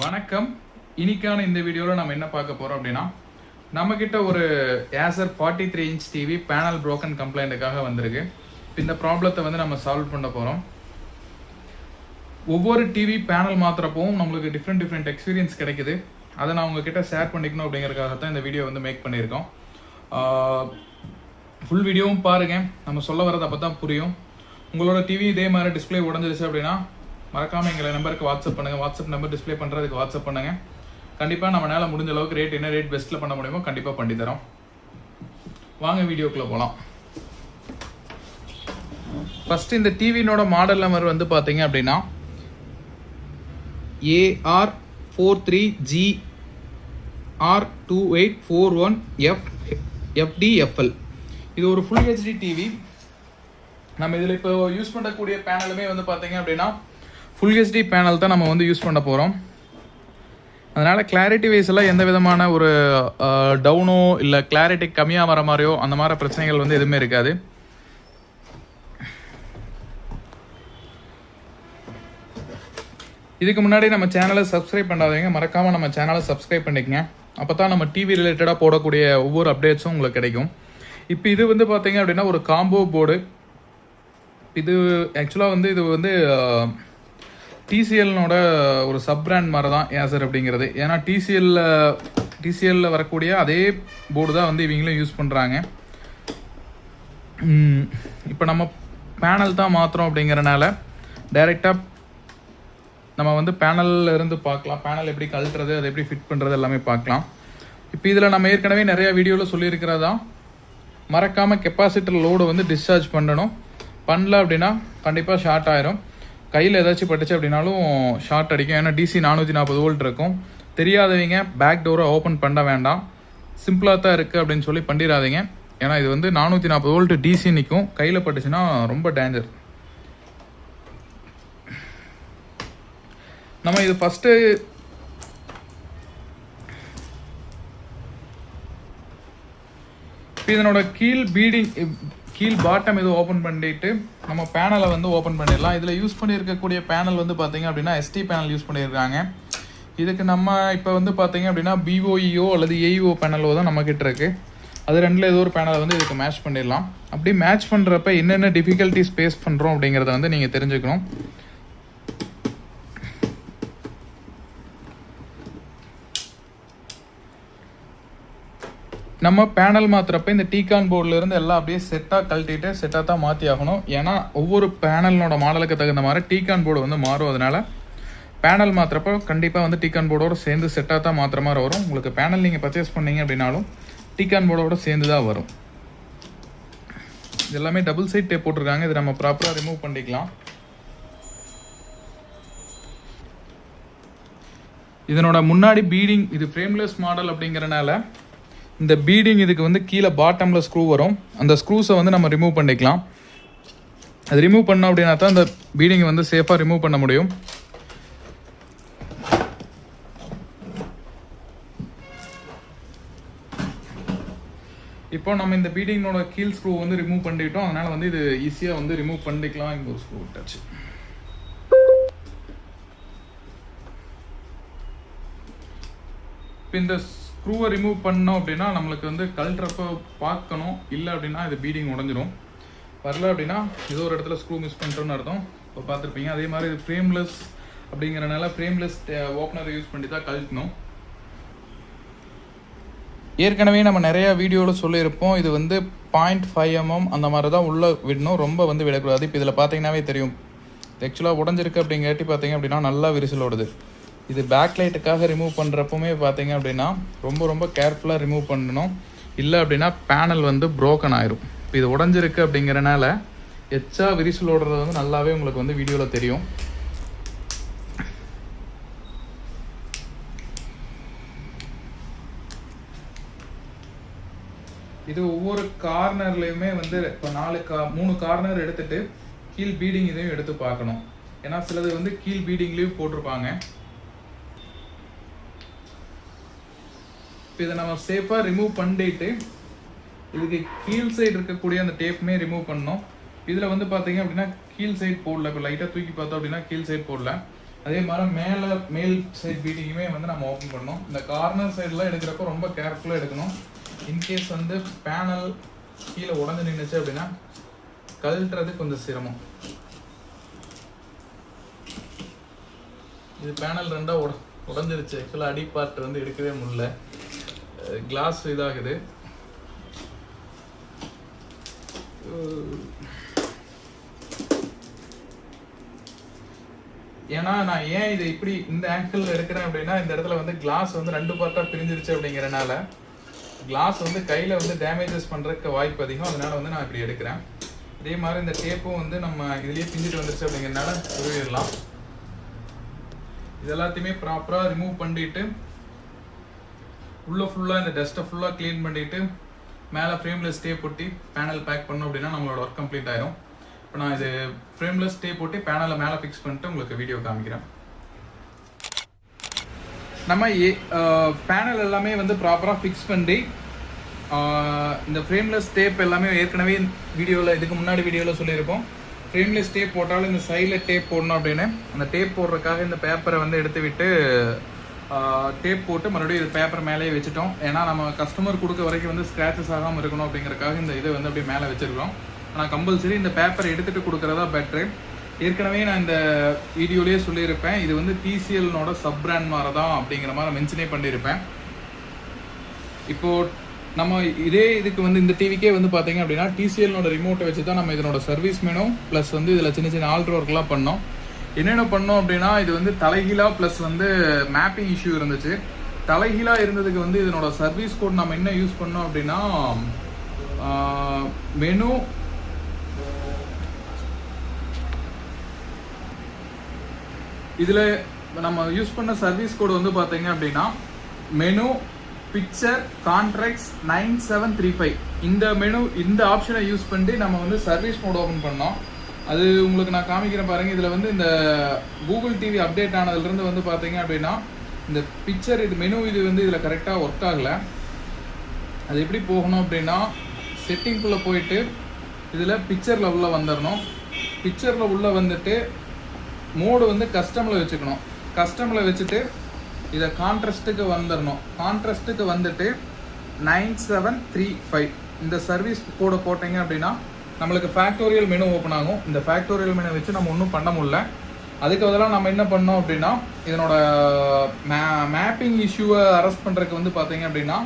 வணக்கம். இன்னைக்கான இந்த வீடியோவில் நம்ம என்ன பார்க்க போகிறோம் அப்படின்னா நம்ம ஒரு Acer forty three inch TV panel broken கம்ப்ளைண்ட்டுக்காக வந்திருக்கு. இந்த ப்ராப்ளத்தை வந்து நம்ம சால்வ் பண்ண போகிறோம் ஒவ்வொரு டிவி பேனல் மாத்திரப்பவும் நம்மளுக்கு டிஃப்ரெண்ட் டிஃப்ரெண்ட் எக்ஸ்பீரியன்ஸ் கிடைக்குது. அதை நான் உங்ககிட்ட ஷேர் பண்ணிக்கணும் அப்படிங்கிறதுக்காக தான் இந்த வீடியோ வந்து மேக் பண்ணியிருக்கோம். ஃபுல் வீடியோவும் பாருங்க. நம்ம சொல்ல வரது அப்போ தான் புரியும். உங்களோட டிவி இதே மாதிரி டிஸ்ப்ளே உடஞ்சிருச்சு அப்படின்னா மறக்காமல் எங்களை நம்பருக்கு வாட்ஸ்அப் பண்ணுங்க. வாட்ஸ்அப் நம்பர் டிஸ்பிளே பண்ணுறதுக்கு வாட்ஸ்அப் பண்ணுங்க. கண்டிப்பாக நம்மளால் முடிஞ்ச அளவுக்கு ரேட் என்ன ரேட் பெஸ்ட்டில் பண்ண முடியுமோ கண்டிப்பாக பண்ணி தரோம். வாங்க வீடியோக்குள்ளே போகலாம் ஃபஸ்ட்டு இந்த டிவியினோட மாடல் நம்பர் வந்து பார்த்தீங்க அப்படின்னா AR four three G R two eight four one F FTFL இது ஒரு ஃபுல் ஹெச்டி டிவி நம்ம இதில் இப்போ யூஸ் பண்ணக்கூடிய பேனலுமே வந்து பார்த்தீங்க அப்படின்னா ஃபுல் ஹெச்டி பேனல் தான் நம்ம வந்து யூஸ் பண்ண போகிறோம் அதனால் கிளாரிட்டி வைஸில் எந்த விதமான ஒரு டவுனோ இல்லை கிளாரிட்டி கம்மியாக வர மாதிரியோ அந்த மாதிரி பிரச்சனைகள் வந்து எதுவுமே இருக்காது. இதுக்கு முன்னாடி நம்ம சேனலை சப்ஸ்கிரைப் பண்ணாதீங்க மறக்காமல் நம்ம சேனலை சப்ஸ்கிரைப் பண்ணிக்கங்க. அப்போ தான் நம்ம டிவி ரிலேட்டடாக போடக்கூடிய ஒவ்வொரு அப்டேட்ஸும் உங்களுக்கு கிடைக்கும். இப்போ இது வந்து பார்த்தீங்க அப்படின்னா ஒரு காம்போ போர்டு இது ஆக்சுவலாக வந்து இது வந்து டிசிஎல்னோட ஒரு சப் பிராண்ட் மாதிரி தான் ஏசர் அப்படிங்கிறது. ஏன்னா டிசிஎல்ல டிசிஎல்ல வரக்கூடிய அதே போர்டு தான் வந்து இவங்களும் யூஸ் பண்ணுறாங்க இப்போ நம்ம பேனல் தான் மாத்திரம் அப்படிங்கிறனால டைரெக்டாக நம்ம வந்து பேனலில் இருந்து பார்க்கலாம். பேனல் எப்படி கழட்டுறது அதை எப்படி ஃபிட் பண்ணுறது எல்லாமே பார்க்கலாம். இப்போ இதில் நம்ம ஏற்கனவே நிறைய வீடியோவில் சொல்லியிருக்கிறதா மறக்காமல் கெப்பாசிட்டர் லோடு வந்து டிஸ்சார்ஜ் பண்ணணும். பண்ணல அப்படின்னா கண்டிப்பாக ஷார்ட் ஆயிரும். கையில் ஏதாச்சும் பட்டுச்சு அப்படின்னாலும் ஷார்ட் அடிக்கும். ஏன்னா டிசி நானூற்றி நாற்பது வோல்ட் இருக்கும். தெரியாதவங்க பேக் டோரை ஓப்பன் பண்ண வேண்டாம். சிம்பிளாக தான் இருக்குது அப்படின்னு சொல்லி பண்ணிடாதீங்க. ஏன்னா இது வந்து நானூற்றி நாற்பது வோல்ட் டிசி நிற்கும் கையில் பட்டுச்சுன்னா ரொம்ப டேஞ்சர் நம்ம இது ஃபஸ்ட்டு இப்போ இதனோட கீழ் பீடிங் கீழ் பாட்டம் இது ஓப்பன் பண்ணிட்டு நம்ம பேனலை வந்து ஓப்பன் பண்ணிடலாம். இதில் யூஸ் பண்ணியிருக்கக்கூடிய பேனல் வந்து பார்த்தீங்க அப்படின்னா எஸ்டி பேனல் யூஸ் பண்ணியிருக்காங்க. இதுக்கு நம்ம இப்போ வந்து பார்த்தீங்க அப்படின்னா பிஓஇஓ அல்லது ஏஇஓ பேனலோ தான் நம்மக்கிட்ட இருக்குது அது ரெண்டில் ஏதோ ஒரு பேனலை வந்து இதுக்கு மேட்ச் பண்ணிடலாம். அப்படி மேட்ச் பண்ணுறப்ப என்னென்ன டிஃபிகல்ட்டிஸ் ஃபேஸ் பண்ணுறோம் அப்படிங்கிறத வந்து நீங்கள் தெரிஞ்சுக்கணும். நம்ம பேனல் மாற்றுறப்ப இந்த டீகான் போர்டில் இருந்து எல்லாம் அப்படியே செட்டாக கழட்டிட்டு செட்டாக தான் மாற்றி ஆகணும். ஏன்னா ஒவ்வொரு பேனலோட மாடலுக்கு தகுந்த மாதிரி டீகான் போர்டு வந்து மாறும். அதனால பேனல் மாற்றுறப்ப கண்டிப்பாக வந்து டீகான் போர்டோடு சேர்ந்து செட்டாக தான் மாற்றுற மாதிரி வரும். உங்களுக்கு பேனல் நீங்கள் பர்ச்சேஸ் பண்ணீங்க அப்படின்னாலும் டீகான் போர்டோட சேர்ந்து தான் வரும். இது எல்லாமே டபுள் சைட் டேப் போட்டிருக்காங்க. இது நம்ம ப்ராப்பராக ரிமூவ் பண்ணிக்கலாம். இதனோட முன்னாடி பீடிங் இது ஃப்ரேம்லெஸ் மாடல் அப்படிங்கிறனால இந்த பீடிங் இதுக்கு வந்து கீழே பாட்டமில் ஸ்க்ரூ வரும். அந்த ஸ்க்ரூஸை வந்து நம்ம ரிமூவ் பண்ணிக்கலாம். அது ரிமூவ் பண்ணோம் அப்படின்னா தான் அந்த பீடிங்கை வந்து சேஃபாக ரிமூவ் பண்ண முடியும். இப்போ நம்ம இந்த பீடிங்கோட கீழ் ஸ்க்ரூ வந்து ரிமூவ் பண்ணிட்டோம். அதனால வந்து இது ஈஸியாக வந்து ரிமூவ் பண்ணிக்கலாம் இங்கே ஒரு ஸ்க்ரூ விட்டாச்சு. இப்போ இந்த ஸ்க்ரூவை ரிமூவ் பண்ணோம் அப்படின்னா நம்மளுக்கு வந்து கழட்டுறப்ப பார்க்கணும். இல்லை அப்படின்னா இது பீடிங் உடஞ்சிரும். வரல அப்படின்னா ஏதோ ஒரு இடத்துல ஸ்க்ரூ மிஸ் பண்ணிட்டோம்னு அர்த்தம். இப்போ பார்த்துருப்பீங்க அதே மாதிரி இது ஃப்ரேம்லெஸ் அப்படிங்கிறனால ஃப்ரேம்லெஸ் ஓப்பனரை யூஸ் பண்ணி தான் கழட்டணும். ஏற்கனவே நம்ம நிறைய வீடியோவில் சொல்லியிருப்போம் இது வந்து பாயிண்ட் ஃபைவ் எம்எம் அந்த மாதிரி தான் உள்ளே விடணும். ரொம்ப வந்து விடக்கூடாது. இப்போ இதில் பார்த்தீங்கன்னாவே தெரியும். ஆக்சுவலாக உடஞ்சிருக்கு அப்படிங்காட்டி பார்த்தீங்க அப்படின்னா நல்லா விரிசல் ஓடுது. இது பேக் லைட்டுக்காக ரிமூவ் பண்ணுறப்பவுமே பார்த்தீங்க அப்படின்னா ரொம்ப ரொம்ப கேர்ஃபுல்லாக ரிமூவ் பண்ணணும். இல்லை அப்படின்னா பேனல் வந்து ப்ரோக்கன் ஆயிரும். இப்போ இது உடஞ்சிருக்கு அப்படிங்கிறனால எச்சா விரிசல் ஓடுறது வந்து நல்லாவே உங்களுக்கு வந்து வீடியோவில் தெரியும். இது ஒவ்வொரு கார்னர்லையுமே வந்து இப்போ நாலு கா மூணு கார்னர் எடுத்துட்டு கீழ் பீடிங் இதையும் எடுத்து பார்க்கணும். ஏன்னா சிலது வந்து கீழ் பீடிங்லேயும் போட்டிருப்பாங்க. இதை நம்ம சேஃபாக ரிமூவ் பண்ணிட்டு இதுக்கு கீழ் சைடு இருக்கக்கூடிய அந்த டேப்புமே ரிமூவ் பண்ணோம் இதில் வந்து பார்த்தீங்க அப்படின்னா கீழ் சைடு போடல. இப்போ லைட்டாக தூக்கி பார்த்தோம் அப்படின்னா கீழ் சைடு போடல. அதே மாதிரி மேலே மேல் சைட் பீட்டிங்குமே வந்து நம்ம ஓப்பன் பண்ணோம் இந்த கார்னர் சைடெலாம் எடுக்கிறப்போ ரொம்ப கேர்ஃபுல்லாக எடுக்கணும். இன்கேஸ் வந்து பேனல் கீழே உடஞ்சு நின்றுச்சு அப்படின்னா கழட்டுறது கொஞ்சம் சிரமம். இது பேனல் ரெண்டாக உட உடஞ்சிருச்சு. ஆக்சுவலாக அடி பார்ட் வந்து எடுக்கவே முடியல. கிளாஸ் இதாகுது. ஏன்னா நான் ஏன் இது இப்படி இந்த ஆங்கிள் எடுக்கிறேன் அப்படின்னா இந்த இடத்துல வந்து கிளாஸ் வந்து ரெண்டு பார்ட்டாக பிரிஞ்சிருச்சு அப்படிங்கறனால கிளாஸ் வந்து கையில் வந்து டேமேஜஸ் பண்ணுறதுக்கு வாய்ப்பு அதிகம். அதனால வந்து நான் இப்படி எடுக்கிறேன். இதே மாதிரி இந்த டேப்பும் வந்து நம்ம இதுலேயே பிஞ்சிட்டு வந்துருச்சு அப்படிங்கிறனால உருவிடலாம் இது எல்லாத்தையுமே ப்ராப்பராக ரிமூவ் பண்ணிட்டு உள்ளே ஃபுல்லாக இந்த டஸ்ட்டை ஃபுல்லாக க்ளீன் பண்ணிட்டு மேலே ஃப்ரேம்லெஸ் ஸ்டே போட்டி பேனல் பேக் பண்ணோம் அப்படின்னா நம்மளோட ஒர்க் கம்ப்ளீட் ஆயிரும். இப்போ நான் இது ஃப்ரேம்லெஸ் ஸ்டே போட்டு பேனலை மேலே ஃபிக்ஸ் பண்ணிட்டு உங்களுக்கு வீடியோ காமிக்கிறேன். நம்ம பேனல் எல்லாமே வந்து ப்ராப்பராக ஃபிக்ஸ் பண்ணி இந்த ஃப்ரேம்லெஸ் டேப் எல்லாமே ஏற்கனவே வீடியோவில் இதுக்கு முன்னாடி வீடியோவில் சொல்லியிருப்போம். ஃப்ரேம்லெஸ் டேப் போட்டாலும் இந்த சைடில் டேப் போடணும் அப்படின்னு. அந்த டேப் போடுறதுக்காக இந்த பேப்பரை வந்து எடுத்து விட்டு டேப் போட்டு மறுபடியும் இது பேப்பர் மேலேயே வச்சுட்டோம். ஏன்னா நம்ம கஸ்டமர் கொடுக்க வரைக்கும் வந்து ஸ்க்ராச்சஸ் ஆகாமல் இருக்கணும் அப்படிங்கிறக்காக இந்த இதை வந்து அப்படியே மேலே வச்சிருக்கோம் ஆனால் கம்பல்சரி இந்த பேப்பரை எடுத்துகிட்டு கொடுக்குறதா பெட்ரு ஏற்கனவே நான் இந்த வீடியோலேயே சொல்லியிருப்பேன். இது வந்து டிசிஎல்னோட சப் பிராண்ட் மாதிரி தான் அப்படிங்கிற மாதிரி மென்ஷனே பண்ணியிருப்பேன். இப்போ நம்ம இதே இதுக்கு வந்து இந்த டிவிக்கே வந்து பார்த்தீங்க அப்படின்னா டிசிஎல்னோட ரிமோட்டை வச்சு தான் நம்ம இதனோட சர்வீஸ் மெனு ப்ளஸ் வந்து இதில் சின்ன சின்ன ஆல்ட்ரு ஒர்க்லாம் பண்ணோம். என்னென்ன பண்ணோம் அப்படின்னா இது வந்து தலைகீழா ப்ளஸ் வந்து மேப்பிங் இஷ்யூ இருந்துச்சு. தலைகீழா இருந்ததுக்கு வந்து இதனோட சர்வீஸ் கோட் நம்ம என்ன யூஸ் பண்ணோம் அப்படின்னா மெனு இதில் நம்ம யூஸ் பண்ண சர்வீஸ் கோடு வந்து பார்த்தீங்க அப்படின்னா menu picture contracts nine seven three five இந்த மெனு இந்த ஆப்ஷனை யூஸ் பண்ணி நம்ம வந்து சர்வீஸ் மோட் ஓப்பன் பண்ணோம். அது உங்களுக்கு நான் காமிக்கிறேன் பாருங்க. இதில் வந்து இந்த கூகுள் டிவி அப்டேட் ஆனதுலேருந்து வந்து பார்த்தீங்க அப்படின்னா இந்த பிக்சர் இது மெனு இது வந்து இதில் கரெக்டாக ஒர்க் ஆகலை. அது எப்படி போகணும் அப்படின்னா செட்டிங்குள்ளே போயிட்டு இதில் பிக்சரில் உள்ளே வந்துடணும் பிக்சரில் உள்ளே வந்துட்டு மோடு வந்து கஸ்டமில் வச்சுக்கணும். கஸ்டமில் வச்சுட்டு இதை கான்ட்ரஸ்ட்டுக்கு வந்துடணும் கான்ட்ரஸ்ட்டுக்கு வந்துட்டு நைன் செவன் த்ரீ ஃபைவ் இந்த சர்வீஸ் கோடை போட்டீங்க அப்படின்னா நம்மளுக்கு ஃபேக்டோரியல் மெனு ஓப்பன் ஆகும். இந்த ஃபேக்டோரியல் மெனு வச்சு நம்ம ஒன்றும் பண்ண முடியல. அதுக்கு பதிலாக நம்ம என்ன பண்ணோம் அப்படின்னா இதனோட மே மேப்பிங் இஷ்யூவை அரெஸ்ட் பண்ணுறதுக்கு வந்து பார்த்தீங்க அப்படின்னா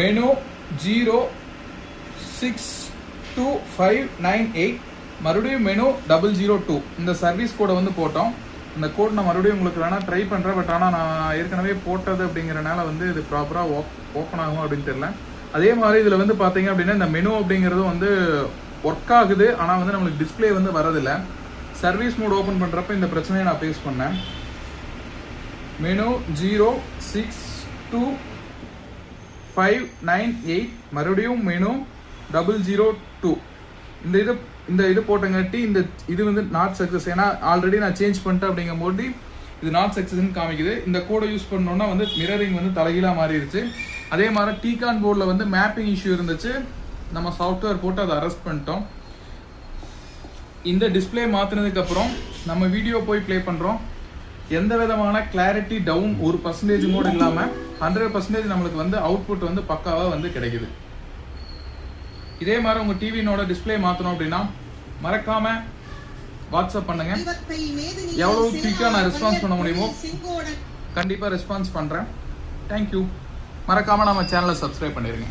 menu zero six two five nine eight மறுபடியும் மெனு டபுள் ஜீரோ டூ இந்த சர்வீஸ் கோடை வந்து போட்டோம். இந்த கோட் நான் மறுபடியும் உங்களுக்கு வேணால் ட்ரை பண்ணுறேன் பட் ஆனால் நான் ஏற்கனவே போட்டது அப்படிங்கிறனால வந்து இது ப்ராப்பராக ஓப்பன் ஆகும் அப்படின்னு தெரியல. அதே மாதிரி இதில் வந்து பார்த்தீங்க அப்படின்னா இந்த மெனு அப்படிங்கிறதும் வந்து ஒர்க் ஆகுது ஆனால் வந்து நம்மளுக்கு டிஸ்ப்ளே வந்து வரதில்லை சர்வீஸ் மோட் ஓப்பன் பண்ணுறப்ப இந்த பிரச்சனையை நான் ஃபேஸ் பண்ணேன். Menu zero six two five nine eight மறுபடியும் மெனு டபுள் ஜீரோ டூ இந்த இது இந்த இது போட்டங்காட்டி இந்த இது வந்து நாட் சக்ஸஸ் ஏன்னா ஆல்ரெடி நான் சேஞ்ச் பண்ணிட்டேன் அப்படிங்கும் போது இது நாட் சக்ஸஸ்ன்னு காமிக்குது. இந்த கோடை யூஸ் பண்ணோன்னா வந்து மிரரிங் வந்து தலைகீழாக மாறிடுச்சு. அதே மாதிரி டீகான் போர்டில் வந்து மேப்பிங் இஷ்யூ இருந்துச்சு. நம்ம சாஃப்ட்வேர் போட்டு அதை அரெஸ்ட் பண்ணிட்டோம். இந்த டிஸ்ப்ளே மாற்றினதுக்கு அப்புறம் நம்ம வீடியோ போய் ப்ளே பண்ணுறோம் எந்த விதமான கிளாரிட்டி டவுன் ஒரு பர்சன்டேஜ் கூட இல்லாமல் ஹண்ட்ரட் பர்சன்டேஜ் நம்மளுக்கு வந்து அவுட்புட் வந்து பக்காவாக வந்து கிடைக்குது. இதே மாதிரி உங்கள் டிவினோட டிஸ்ப்ளே மாற்றணும் அப்படின்னா மறக்காம வாட்ஸ்அப் பண்ணுங்க. எவ்வளவு குயிக்காக நான் ரெஸ்பான்ஸ் பண்ண முடியுமோ? கண்டிப்பாக ரெஸ்பான்ஸ் பண்ணுறேன் தேங்க்யூ மறக்காம நம்ம சேனலை சப்ஸ்கிரைப் பண்ணிடுங்க